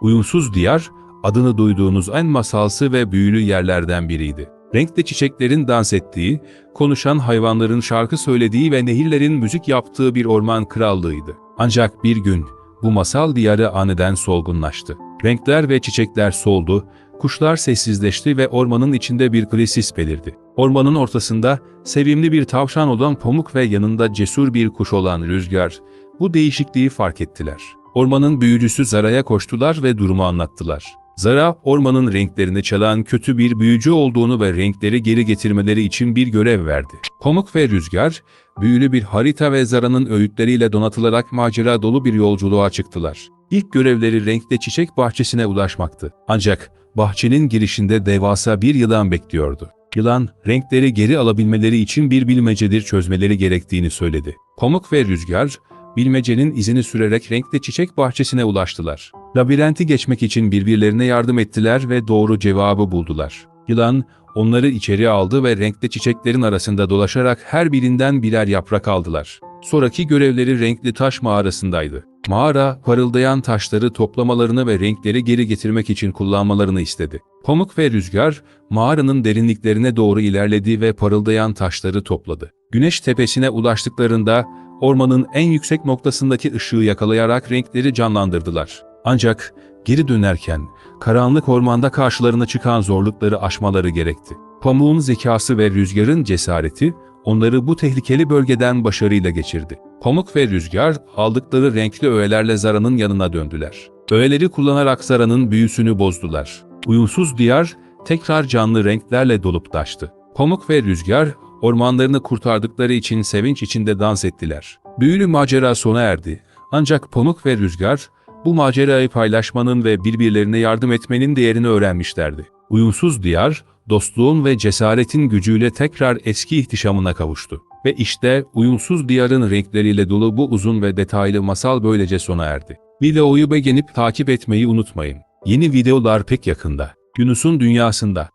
Uyumsuz diyar, adını duyduğunuz en masalsı ve büyülü yerlerden biriydi. Renkli çiçeklerin dans ettiği, konuşan hayvanların şarkı söylediği ve nehirlerin müzik yaptığı bir orman krallığıydı. Ancak bir gün bu masal diyarı aniden solgunlaştı. Renkler ve çiçekler soldu, kuşlar sessizleşti ve ormanın içinde bir krisis belirdi. Ormanın ortasında sevimli bir tavşan olan Pamuk ve yanında cesur bir kuş olan Rüzgar bu değişikliği fark ettiler. Ormanın büyücüsü Zara'ya koştular ve durumu anlattılar. Zara, ormanın renklerini çalan kötü bir büyücü olduğunu ve renkleri geri getirmeleri için bir görev verdi. Pamuk ve Rüzgar, büyülü bir harita ve Zara'nın öğütleriyle donatılarak macera dolu bir yolculuğa çıktılar. İlk görevleri renkli çiçek bahçesine ulaşmaktı. Ancak bahçenin girişinde devasa bir yılan bekliyordu. Yılan, renkleri geri alabilmeleri için bir bilmecedir çözmeleri gerektiğini söyledi. Pamuk ve Rüzgar, bilmecenin izini sürerek renkli çiçek bahçesine ulaştılar. Labirenti geçmek için birbirlerine yardım ettiler ve doğru cevabı buldular. Yılan, onları içeri aldı ve renkli çiçeklerin arasında dolaşarak her birinden birer yaprak aldılar. Sonraki görevleri renkli taş mağarasındaydı. Mağara, parıldayan taşları toplamalarını ve renkleri geri getirmek için kullanmalarını istedi. Pamuk ve Rüzgar, mağaranın derinliklerine doğru ilerledi ve parıldayan taşları topladı. Güneş tepesine ulaştıklarında, ormanın en yüksek noktasındaki ışığı yakalayarak renkleri canlandırdılar. Ancak geri dönerken, karanlık ormanda karşılarına çıkan zorlukları aşmaları gerekti. Pamuğun zekası ve Rüzgar'ın cesareti, onları bu tehlikeli bölgeden başarıyla geçirdi. Pamuk ve Rüzgar aldıkları renkli öğelerle Zara'nın yanına döndüler. Öğeleri kullanarak Zara'nın büyüsünü bozdular. Uyumsuz diyar tekrar canlı renklerle dolup taştı. Pamuk ve Rüzgar ormanlarını kurtardıkları için sevinç içinde dans ettiler. Büyülü macera sona erdi. Ancak Pamuk ve Rüzgar bu macerayı paylaşmanın ve birbirlerine yardım etmenin değerini öğrenmişlerdi. Uyumsuz diyar, dostluğun ve cesaretin gücüyle tekrar eski ihtişamına kavuştu. Ve işte uyumsuz diyarın renkleriyle dolu bu uzun ve detaylı masal böylece sona erdi. Videoyu beğenip takip etmeyi unutmayın. Yeni videolar pek yakında. Yunus'un dünyasında.